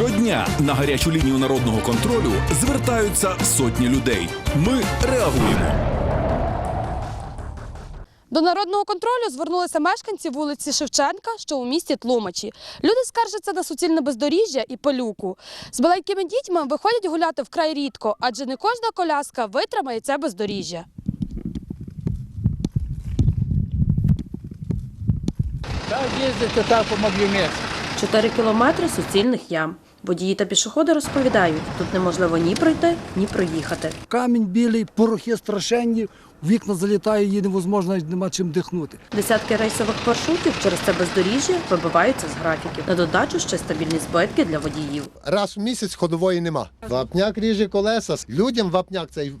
Щодня на гарячу лінію народного контролю звертаються сотні людей. Ми реагуємо. До народного контролю звернулися мешканці вулиці Шевченка, що у місті Тлумачі. Люди скаржаться на суцільне бездоріжжя і пилюку. З маленькими дітьми виходять гуляти вкрай рідко, адже не кожна коляска витримає це бездоріжжя. Так їздити так помогли місць. Чотири кілометри суцільних ям. Водії та пішоходи розповідають, тут неможливо ні пройти, ні проїхати. Камінь білий, порохи страшенні, вікна залітає, її невозможно, нема чим дихнути. Десятки рейсових маршрутів через це бездоріжжя вибиваються з графіків. На додачу ще стабільні збитки для водіїв. раз в місяць ходової нема. Вапняк ріже колеса. Людям вапняк цей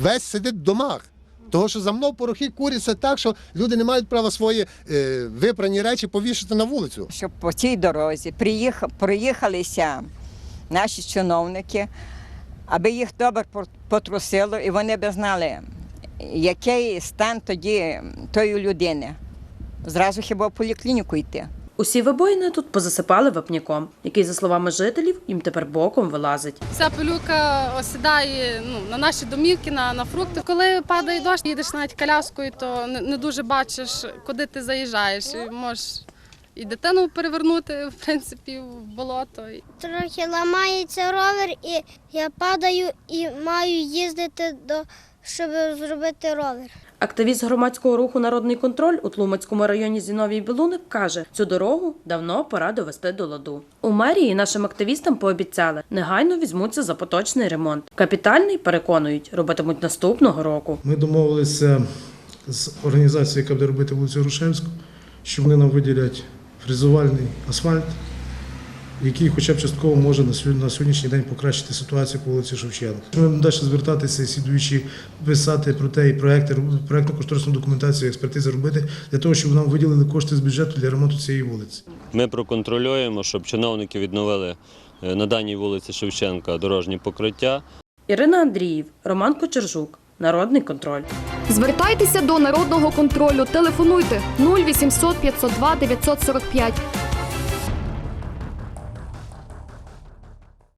весь сидить в домах. Того, що за мною порохи куряться так, що люди не мають права свої е, випрані речі повішати на вулицю. щоб по цій дорозі приїх- проїхалися наші чиновники, аби їх добре потрусило, і вони б знали, який стан тоді тої людини. Зразу хіба в поліклініку йти. Усі вибоїни тут позасипали вапняком, який, за словами жителів, їм тепер боком вилазить. Ця пилюка осідає ну, на наші домівки, на, на фрукти. Коли падає дощ, їдеш навіть коляскою, то не, не дуже бачиш, куди ти заїжджаєш. І можеш і дитину перевернути, в принципі, в болото. Трохи ламається ровер, і я падаю і маю їздити до щоб зробити ровер. Активіст громадського руху Народний контроль у Тлумацькому районі Зіновій Білуник каже, цю дорогу давно пора довести до ладу. У мерії нашим активістам пообіцяли, негайно візьмуться за поточний ремонт. Капітальний переконують, робитимуть наступного року. Ми домовилися з організацією, яка буде робити вулицю Грушевську, що вони нам виділять фрезувальний асфальт, який хоча б частково може на сьогоднішній день покращити ситуацію по вулиці Шевченка. Ми будемо далі звертатися і слідуючи писати про те і проекти, проектну кошторисну документацію, експертизи робити для того, щоб нам виділили кошти з бюджету для ремонту цієї вулиці. Ми проконтролюємо, щоб чиновники відновили е, на даній вулиці Шевченка дорожні покриття. Ірина Андріїв, Роман Кочержук, Народний контроль. Звертайтеся до народного контролю. Телефонуйте 0800 502 945